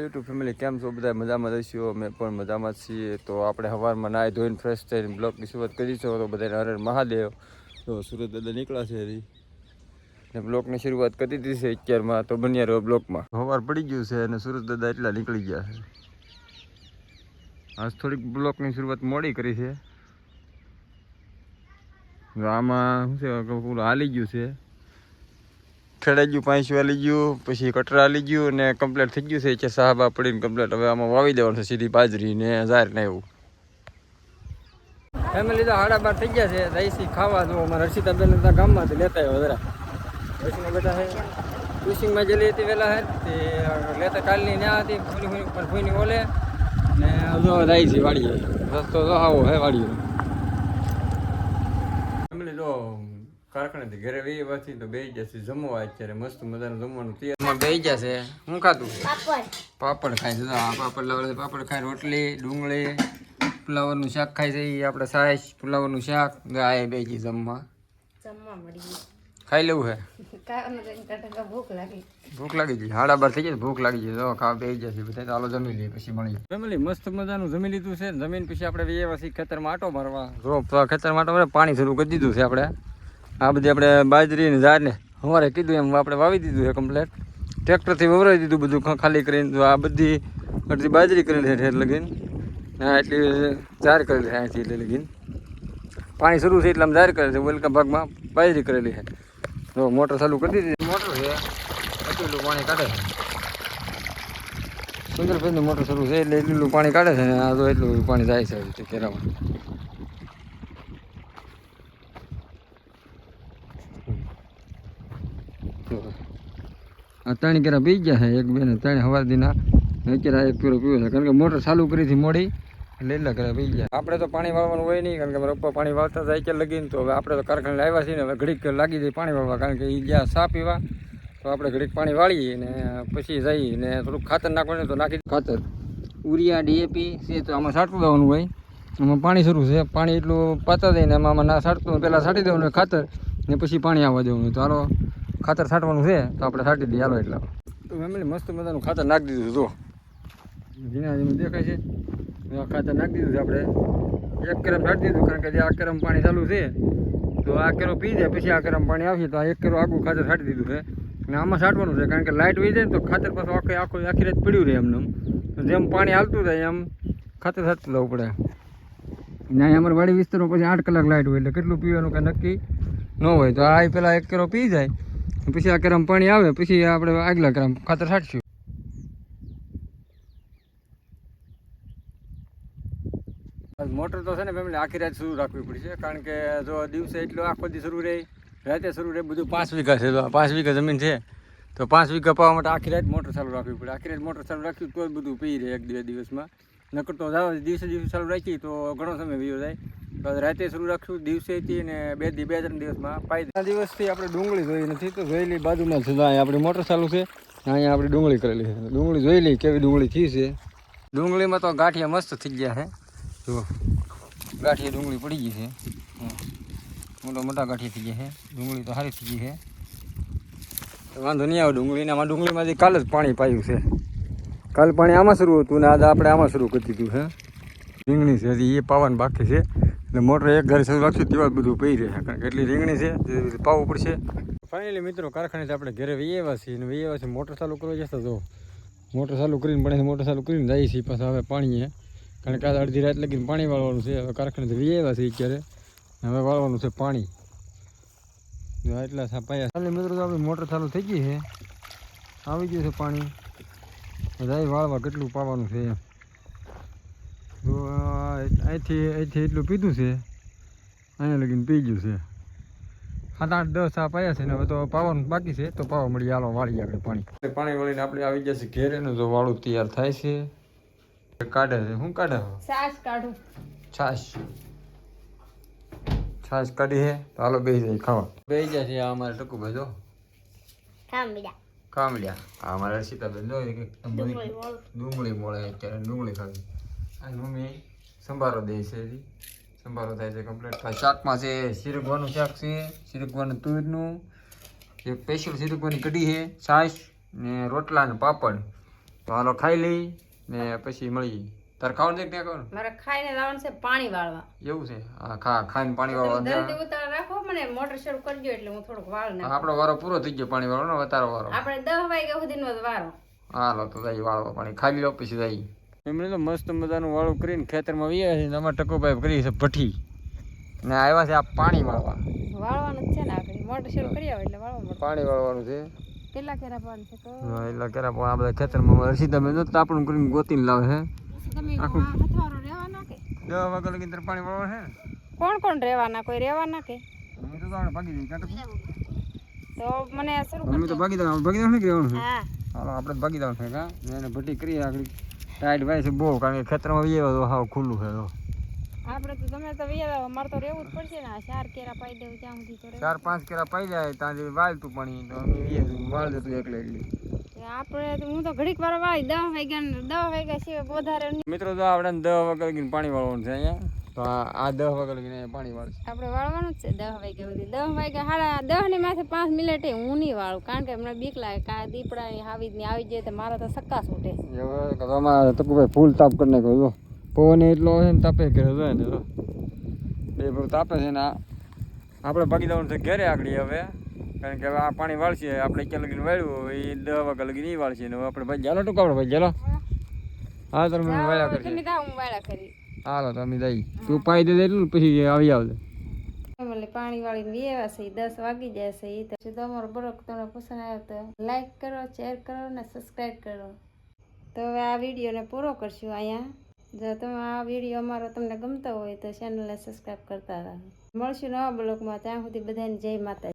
YouTube family કેમ છો બધા મજામાં રહીશું અમે પણ મજામાં છીએ. તો આપણે સવારમાં નાહી ધોઈને ફ્રેશ થઈને બ્લોગની શરૂઆત કરી છો. તો બધાને હરે મહાદેવ. તો સુરત દાદા નીકળ્યા છે ને બ્લોગની શરૂઆત કરી દીધી છે અત્યારમાં. તો બન્યા રહ્યો બ્લોકમાં સવાર પડી ગયું છે અને સુરત દાદા એટલા નીકળી ગયા છે. આજ થોડીક બ્લોકની શરૂઆત મોડી કરી છે. આમાં શું છે હાલી ગયું છે. ખેડાઈ ગયું પાંચું લઈ ગયું પછી કટરા લઈ ગયું ને કમ્પ્લેટ થઈ ગયું છે. કે સાહેબ પડીને કમ્પ્લેટ હવે આમાં વાવી દેવાનું છે સીધી બાજરી ને ઝાર ને એવું. ફેમિલી તો હાડા બાર થઈ ગયા છે. રાઈસી ખાવા જો અમારા હર્ષિતાબેન હતા ગામમાં તો લેતા આવ્યો વધારે. હર્ષિના બેટા છે. કુશિંગમાં જેલી હતી વહેલા હે તે લેતા કાલની ન્યા હતી ફૂની ફૂની ઉપર ફૂની ઓલે. ને જો દહીસી વાડીએ. રસ્તો તો આવો હે વાડીએ. ફેમિલી જો કારખાનેથી ઘરે વેય વાથી તો બેસી જશે જમવા અત્યારે મસ્ત મજાનું જમવાનું તૈયાર. બેસી જશે. શું ખાતું પાપડ. પાપડ ખાય છે. આ પાપડ લાવે પાપડ ખાય રોટલી ડુંગળી ફુલાવરનું શાક ખાય છે. એ આપણે સાઈસ ફુલાવરનું શાક ગાય આ બે જી જમવા. ખાઈ લેવું હે? ભૂખ લાગી. ભૂખ લાગી ગઈ. હાડા બાર થઈ જાય ભૂખ લાગી જાય જો ખાવા બે જશે બધા. ચાલો જમી લઈએ પછી મળી જમી મસ્ત મજાનું જમી લીધું છે. જમીન પછી આપણે પછી ખેતરમાં આટો મારવા. જો ખેતરમાં આટો મારે પાણી શરૂ કરી દીધું છે આપણે. આ બધી આપણે બાજરી ને ઝાડને સવારે કીધું એમ આપણે વાવી દીધું છે કમ્પ્લેટ ટ્રેક્ટરથી વવરાવી દીધું બધું ખાલી કરીને તો આ બધી અડધી બાજરી કરેલી છે ઠેર લગીને. હા એટલી ઝાર કરેલી છે અહીંથી એટલે લગીને. પાણી શરૂ છે એટલે આમ ઝાર કરેલી છે વેલકા ભાગમાં બાજરી કરેલી છે. જો મોટર ચાલુ કરી દીધી. મોટર છે. એટલું પાણી કાઢે છે. સુંદરભાઈની મોટર શરૂ છે એટલે એટલું પાણી કાઢે છે ને આ તો એટલું પાણી જાય છે કેરામાં આ ત્રણ કેરા પી ગયા છે એક બે ને ત્રણ હવાર દીના. કેરા એક પીરો પીવો છે, કારણ કે મોટર ચાલુ કરી હતી મોડી લીલા કેરા પી ગયા. આપણે તો પાણી વાળવાનું હોય નહીં, કારણ કે મારા પપ્પા પાણી વાળતા જાય કે લગીને, તો હવે આપણે તો કારખાને આવ્યા છીએ ને, હવે ઘડીક લાગી જાય પાણી વાળવા, કારણ કે એ ગયા સા પીવા. તો આપણે ઘડીક પાણી વાળીએ ને પછી જઈએ ને થોડુંક ખાતર નાખવાનું તો નાખી ખાતર. ઉરિયા, ડીએપી છે તો આમાં છાંટવું દેવાનું હોય. આમાં પાણી શરૂ છે, પાણી એટલું પાતા દઈને આમાં ના છાંટતું પહેલાં છાંટી દેવાનું ખાતર ને પછી પાણી આવવા દેવાનું તો હાલો ખાતર છાંટવાનું છે, તો આપણે છાંટી દઈએ. હાલો એટલા. તો ફેમિલી, મસ્ત મજાનું ખાતર નાખી દીધું જો. જીના જેનું દેખાય છે. ખાતર નાખી દીધું છે આપણે. એક કેરમ છાંટી દીધું, કારણ કે જે આ કેરમ પાણી ચાલુ છે, તો આ કેરો પી જાય, પછી આ કેરમ પાણી આવશે, તો આ એક કેરો આખું ખાતર છાંટી દીધું છે. અને આમાં છાંટવાનું છે, કારણ કે લાઇટ વહી જાય ને તો ખાતર પાછું આખે આખું આખી રાત પડ્યું રહે એમને જેમ પાણી હાલતું જાય એમ ખાતર છાંટતું લેવું પડે. ને અમારા વાડી વિસ્તારમાં પછી આઠ કલાક લાઇટ હોય એટલે કેટલું પીવાનું કાંઈ નક્કી ન હોય. તો આ પેલા એક કેરો પી જાય પછી આ કરમ પાણી આવે, પછી આપણે આગલા કરમ ખાતર છાંટશું. મોટર તો છે ને ફેમિલી આખી રાત શરૂ રાખવી પડશે કારણ કે જો દિવસે એટલું આખો દી શરૂ રહે, રાતે શરૂ રહે, બધું પાંચ વીઘા છે, તો પાંચ વીઘા જમીન છે. તો પાંચ વીઘા પાવા માટે આખી રાત મોટર ચાલુ રાખવી પડે. આખી રાત મોટર ચાલુ રાખ્યું તો જ બધું પી રહે એક બે દિવસમાં. નકર તો દિવસે દિવસે ચાલુ રાખી તો ઘણો સમય વયો જાય. રાતે શરૂ રાખ્યું દિવસેથી ને બે દી બે ત્રણ દિવસમાં પાઈ દિવસથી આપણે ડુંગળી જોઈ નથી તો જોયેલી બાજુમાં છે અહીંયા આપણી મોટર ચાલુ છે અહીંયા આપણે ડુંગળી કરેલી છે. ડુંગળી જોઈ લઈ કેવી ડુંગળી થઈ છે. ડુંગળીમાં તો ગાંઠિયા મસ્ત થઈ ગયા છે. જો ગાંઠિયા ડુંગળી પડી ગઈ છે. મોટા મોટા ગાંઠિયા થઈ ગયા છે. ડુંગળી તો સારી થઈ ગઈ છે. વાંધો નહીં આવે ડુંગળીને આમાં ડુંગળીમાંથી કાલ જ પાણી પાયું છે. કાલ પાણી આમાં શરૂ હતું ને આજે આપણે આમાં શરૂ કરી દીધું છે. રીંગણી છે હજી એ પાવાનું બાકી છે. એટલે મોટર એક ઘરે શરૂ રાખશું તેવા બધું પી રહે કારણ કે એટલી રીંગણી છે પાવું પડશે. ફાઇનલી મિત્રો કારખાને આપણે ઘરે વહી છીએ અને વહી મોટર ચાલુ કરવા જશે તો મોટર ચાલુ કરીને પણ મોટર ચાલુ કરીને જઈએ છીએ પાછા હવે પાણીએ. કારણ કે આ અડધી રાત લગીને પાણી વાળવાનું છે, હવે કારખાને વહી આવ્યા છીએ અત્યારે. હવે વાળવાનું છે પાણી. એટલા સા પાયા. ચાલે મિત્રો, તો આપણી મોટર ચાલુ થઈ ગઈ છે. આવી ગયું છે પાણી. જાય વાળવા કેટલું પાવાનું છે એમ. અહીંથી અહીંથી એટલું પીધું છે. અહીંયા લગીને પી ગયું છે. સાત આઠ દસ આ પાયા છે ને હવે તો પાવાનું બાકી છે. તો પાવા મળી હાલો વાળી આપણે પાણી. પાણી વળીને આપણે આવી જશે ઘેરે નું તો વાળું તૈયાર થાય છે. કાઢે છે. શું કાઢે છાશ કાઢું. છાશ. છાશ કાઢી છે તો હાલો બેસી જાય ખાવા. બેસી જાય છે આ અમારે ટકુભાઈ જો. ખામ બીજા કામલ્યા આ અમારા સીતાબેન જો ડુંગળી મળે. અત્યારે ડુંગળી ખાવી આ મમ્મી સંભારો દે છે સંભારો થાય છે કમ્પ્લીટ થાય શાકમાં છે સિરગવાનું શાક છે. શીરગવાનું તુરનું જે સ્પેશિયલ સિરગવાની કઢી છે છાશ ને રોટલા ને પાપડ. તો હાલો ખાઈ લઈ ને પછી મળી. તારે ખાવાનું છે ક્યાં ખાવાનું? મારે ખાઈને લાવવાનું છે પાણી વાળવા. એવું છે? હા ખા ખાઈને પાણી વાળવા ઉતાર રાખો મને મોટર શરૂ કરજો એટલે હું થોડુંક વાળ નાખું. આપણો વારો પૂરો થઈ ગયો પાણી વાળવાનો ને વારો. આપણે દસ વાગ્યા સુધીનો જ વારો. હાલો તો જઈ વાળવા પાણી. ખાઈ લો પછી જઈ એમણે તો મસ્ત મજાનું વાળું કરીને ખેતરમાં વીએ છે ને અમારે ટકોભાઈ કરી છે ભઠ્ઠી. ને આવ્યા છે આ પાણી વાળવા. વાળવાનું છે ને આગળ. મોટર શરૂ કરી આવે એટલે વાળવા પાણી વાળવાનું છે. કેટલા કેરા પાણી છે તો? એટલે કેરા પણ આ બધા ખેતરમાં હર્ષિતાબેન તો તાપણું કરીને ગોતીને લાવે છે. આખું. હથવારો રહેવાના કે દસ વાગ્યા લગી તારે પાણી વાળવા છે ને? કોણ કોણ રહેવાના કોઈ રહેવાના કે હું તો આપણે ભાગી દઈએ કાં તો? મને શરૂ અમે તો ભાગી દઉં ભાગી દેવાનું કે રહેવાનું હા. હાલો આપણે ભાગી દઉં છે કા? ને એને ભઠ્ઠી કરી આગળ ટાઈટ ભાઈ છે બહુ કારણ કે ખેતરમાં વીએ તો હાવ ખુલ્લું છે તો. આપણે તો તમે તો વિયા મારે તો રહેવું જ પડશે ને. ચાર કેરા પાઈ દેવું ત્યાં સુધી તો ચાર પાંચ કેરા પાઈ જાય ત્યાં જે વાળતું પાણી તો અમે વીએ વાળ જતું એકલે એકલી. આપણે હું તો ઘડીક વાર વાળી દસ વાગ્યા દસ વાગ્યા સિવાય વધારે. મિત્રો તો આપણે દસ વાગ્યા લગીને પાણી વાળવાનું છે અહીંયા. તો આ દસ વાગ્યા લગીને પાણી વાળશે આપણે વાળવાનું જ છે દસ વાગ્યા સુધી. દસ વાગ્યા સાડા દસની માથે પાંચ મિનિટે હું નહીં વાળું કારણ કે હમણાં બીક લાગે કા દીપડા આવી ને આવી જાય તો મારા તો સક્કા છૂટે તમારે તકુભાઈ ફૂલ તાપ કરી નાખ્યો પવન એટલો છે ને તાપે ઘરે જાય ને બે તાપે છે ને આપણે ભાગી જવાનું છે ઘરે આગળ હવે. કારણ કે હવે આ પાણી વાળશે આપણે ક્યાં લગીને વાળ્યું હોય એ દસ વાગ્યા લગીને નહીં વાળશે. ને આપણે ભાઈ ચાલો ટૂંક આપણે ભાઈ ચાલો. હા તમે વાળા કરી હાલો તમે દઈ તું પાઈ દે એટલું પછી આવી આવજે. પાણી વાળીને લેવા છે દસ વાગી જાય છે એ તો જો તમારો બ્લોગ તમને પસંદ આવ્યો તો લાઈક કરો શેર કરો ને સબસ્ક્રાઈબ કરો. તો હવે આ વિડીયોને પૂરો કરશું અહીંયા. જો તમે આ વીડિયો અમારો તમને ગમતો હોય તો ચેનલને સબસ્ક્રાઈબ કરતા રહો. મળશું નવા બ્લોગમાં ત્યાં સુધી બધાને જય માતા